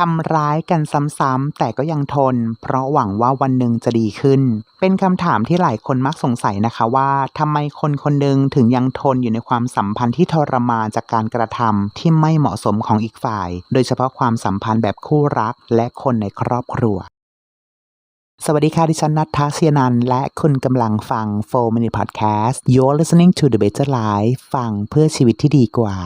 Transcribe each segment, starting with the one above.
ทำร้ายกันซ้ำๆแต่ก็ยังทน เพราะหวังว่าวันหนึ่งจะดีขึ้น เป็นคำถามที่หลายคนมักสงสัยนะคะว่าทำไมคนคนหนึ่งถึงยังทนอยู่ในความสัมพันธ์ที่ทรมานจากการกระทำที่ไม่เหมาะสมของอีกฝ่าย โดยเฉพาะความสัมพันธ์แบบคู่รักและคนในครอบครัวสวัสดีค่ะ ดิฉันนัทธาเสียนัน และคุณกำลังฟัง 4 Minute Podcast You're listening to the better life ฟังเพื่อชีวิตที่ดีกว่า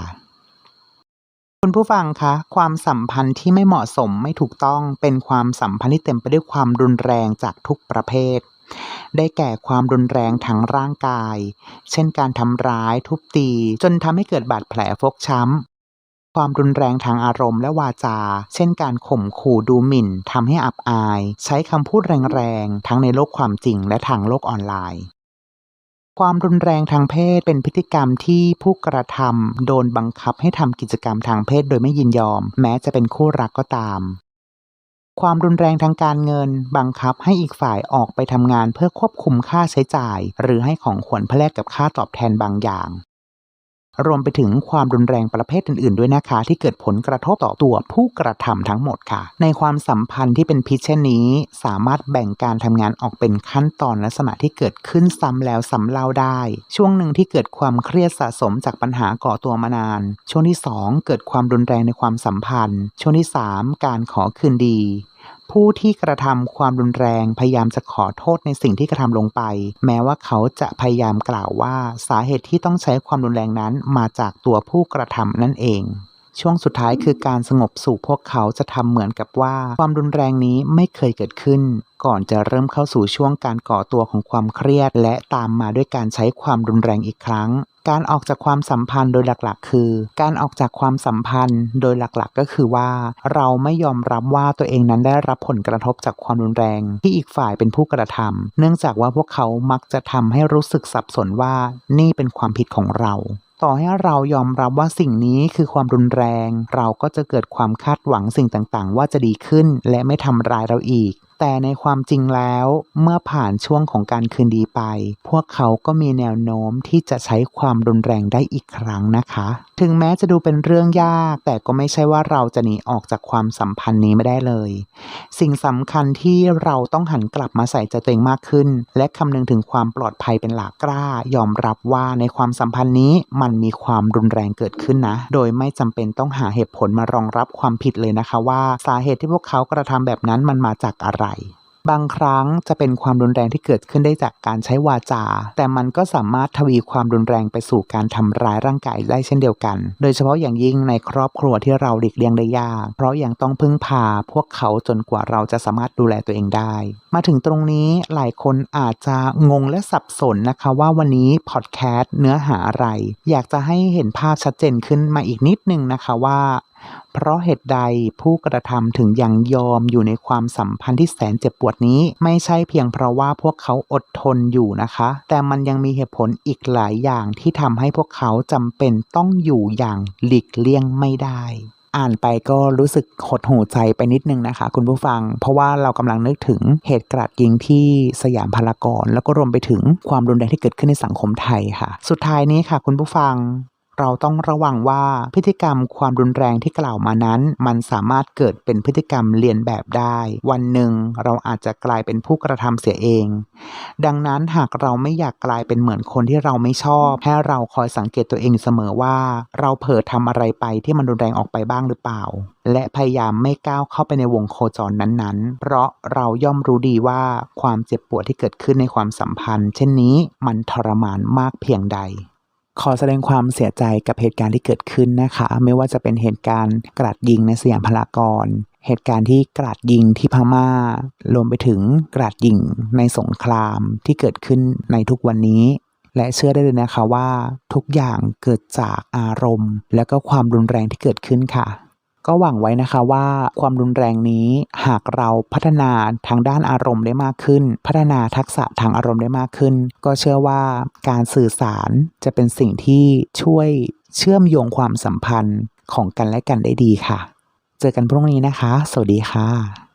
คุณผู้ฟังคะ ความสัมพันธ์ที่ไม่เหมาะสมไม่ถูกต้องเป็นความสัมพันธ์ที่เต็มไปด้วยความรุนแรงจากทุกประเภท ได้แก่ความรุนแรงทางร่างกาย เช่นการทำร้ายทุบตี จนทำให้เกิดบาดแผลฟกช้ำ ความรุนแรงทางอารมณ์และวาจา เช่นการข่มขู่ดูหมิ่นทำให้อับอาย ใช้คำพูดแรงๆ ทั้งในโลกความจริงและทางโลกออนไลน์ ความรุนแรงทางเพศเป็นพฤติกรรมที่ผู้กระทำโดนบังคับให้ทำกิจกรรมทางเพศโดยไม่ยินยอม แม้จะเป็นคู่รักก็ตาม ความรุนแรงทางการเงิน บังคับให้อีกฝ่ายออกไปทำงานเพื่อควบคุมค่าใช้จ่าย หรือให้ของขวัญเพื่อแลกกับค่าตอบแทนบางอย่าง รวมไปถึงความรุนแรงประเภทอื่นๆ ด้วยนะคะ ที่เกิดผลกระทบต่อตัวผู้กระทำทั้งหมดค่ะ ในความสัมพันธ์ที่เป็นพิษเช่นนี้ สามารถแบ่งการทำงานออกเป็นขั้นตอนลักษณะที่เกิดขึ้นซ้ำแล้วซ้ำเล่าได้ ช่วงหนึ่งที่เกิดความเครียดสะสมจากปัญหาก่อตัวมานาน ช่วงที่ 2 เกิดความรุนแรงในความสัมพันธ์ ช่วงที่ 3 การขอคืนดี ผู้ที่กระทำความรุนแรงพยายามจะขอโทษในสิ่งที่กระทำลงไป แม้ว่าเขาจะพยายามกล่าวว่าสาเหตุที่ต้องใช้ความรุนแรงนั้นมาจากตัวผู้กระทำนั่นเองช่วงสุดท้ายคือการสงบสู่พวกเขาจะทำเหมือนกับว่า ความรุนแรงนี้ไม่เคยเกิดขึ้น ก่อนจะเริ่มเข้าสู่ช่วงการก่อตัวของความเครียด และตามมาด้วยการใช้ความรุนแรงอีกครั้ง การออกจากความสัมพันธ์โดยหลักๆ คือ การออกจากความสัมพันธ์โดยหลักๆ ก็คือว่า เราไม่ยอมรับว่าตัวเองนั้นได้รับผลกระทบจากความรุนแรง ที่อีกฝ่ายเป็นผู้กระทำเนื่องจากว่าพวกเขามักจะทำให้รู้สึกสับสนว่านี่เป็นความผิดของเราต่อให้เรายอมรับว่าสิ่งนี้คือความรุนแรง เราก็จะเกิดความคาดหวังสิ่งต่างๆ ว่าจะดีขึ้นและไม่ทำร้ายเราอีก แต่ในความจริงแล้วเมื่อผ่านช่วงของการคืนดีไป พวกเขาก็มีแนวโน้มที่จะใช้ความรุนแรงได้อีกครั้งนะคะ ถึงแม้จะดูเป็นเรื่องยาก แต่ก็ไม่ใช่ว่าเราจะหนีออกจากความสัมพันธ์นี้ไม่ได้เลย สิ่งสำคัญที่เราต้องหันกลับมาใส่ใจตัวเองมากขึ้น และคำนึงถึงความปลอดภัยเป็นหลักกล้า ยอมรับว่าในความสัมพันธ์นี้มันมีความรุนแรงเกิดขึ้นนะ โดยไม่จำเป็นต้องหาเหตุผลมารองรับความผิดเลยนะคะ ว่าสาเหตุที่พวกเขากระทำแบบนั้นมันมาจากอะไร why บางครั้งจะเป็นความรุนแรงที่เกิดขึ้นได้จากการใช้วาจา แต่มันก็สามารถทวีความรุนแรงไปสู่การทำร้ายร่างกายได้เช่นเดียวกัน โดยเฉพาะอย่างยิ่งในครอบครัวที่เราหลีกเลี่ยงได้ยาก เพราะยังต้องพึ่งพาพวกเขาจนกว่าเราจะสามารถดูแลตัวเองได้ มาถึงตรงนี้หลายคนอาจจะงงและสับสนนะคะว่าวันนี้พอดแคสต์เนื้อหาอะไร อยากจะให้เห็นภาพชัดเจนขึ้นมาอีกนิดนึงนะคะว่าเพราะเหตุใดผู้กระทำถึงยังยอมอยู่ในความสัมพันธ์ที่แสนเจ็บปวดนี้ไม่ใช่เพียงเพราะว่าพวกเขาอดทนอยู่นะคะ แต่มันยังมีเหตุผลอีกหลายอย่างที่ทำให้พวกเขาจำเป็นต้องอยู่อย่างหลีกเลี่ยงไม่ได้อ่านไปก็รู้สึกหดหูใจไปนิดนึงนะคะ คุณผู้ฟัง เพราะว่าเรากำลังนึกถึงเหตุกราดยิงที่สยามพารากอนแล้วก็รวมไปถึงความรุนแรงที่เกิดขึ้นในสังคมไทยค่ะ สุดท้ายนี้ค่ะ คุณผู้ฟัง เราต้องระวังว่าพฤติกรรมความรุนแรงที่กล่าวมานั้น มันสามารถเกิดเป็นพฤติกรรมเลียนแบบได้ วันหนึ่งเราอาจจะกลายเป็นผู้กระทำเสียเอง ดังนั้นหากเราไม่อยากกลายเป็นเหมือนคนที่เราไม่ชอบให้เราคอยสังเกตตัวเองอยู่เสมอว่า เราเผลอทำอะไรไปที่มันรุนแรงออกไปบ้างหรือเปล่า และพยายามไม่ก้าวเข้าไปในวงโคจรนั้นๆ เพราะเราย่อมรู้ดีว่าความเจ็บปวดที่เกิดขึ้นในความสัมพันธ์ เช่นนี้มันทรมานมากเพียงใด ขอแสดงความเสียใจกับเหตุการณ์ที่เกิดขึ้นนะคะ ไม่ว่าจะเป็นเหตุการณ์กราดยิงในสยามพารากอนเหตุการณ์ที่กราดยิงที่พม่ารวมไปถึงกราดยิงในสงครามที่เกิดขึ้นในทุกวันนี้ และเชื่อได้เลยนะคะว่าทุกอย่างเกิดจากอารมณ์ และก็ความรุนแรงที่เกิดขึ้นค่ะ ก็หวังไว้นะคะว่าความรุนแรงนี้หากเราพัฒนาทางด้านอารมณ์ได้มากขึ้น พัฒนาทักษะทางอารมณ์ได้มากขึ้น ก็เชื่อว่าการสื่อสารจะเป็นสิ่งที่ช่วยเชื่อมโยงความสัมพันธ์ของกันและกันได้ดีค่ะ เจอกันพรุ่งนี้นะคะ สวัสดีค่ะ